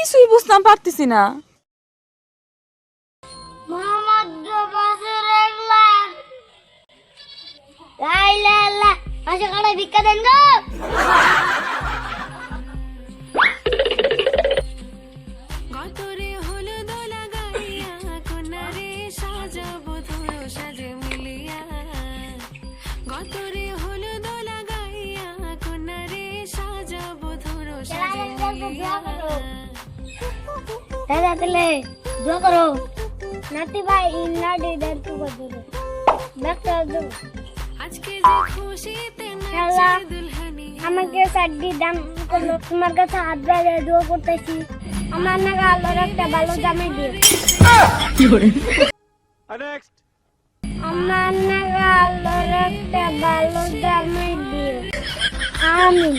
কিছুই বুঝতাম পারতেছি না। মোহাম্মদ রাসূলুল্লাহ লা ইলাহা ইল্লাল্লাহ। পাঁচশো কাটায় ভিক্ষা দেন গো। গতরে দাদা তাহলে দোয়া করো। নাতি ভাই নাটি দেন তু করো ব্যাগটা দাও আজকে যে খুশিতে। নাচে দুলহানিয়া আমাকে সাড্ডি দাম করল। তোমার কাছে হাত বাড়িয়ে দোয়া করতেছি। আমার নাকি আল্লাহর একটা ভালো জামাই দিও Next. আমার নাকি আল্লাহর একটা ভালো জামাই দিও আমিন।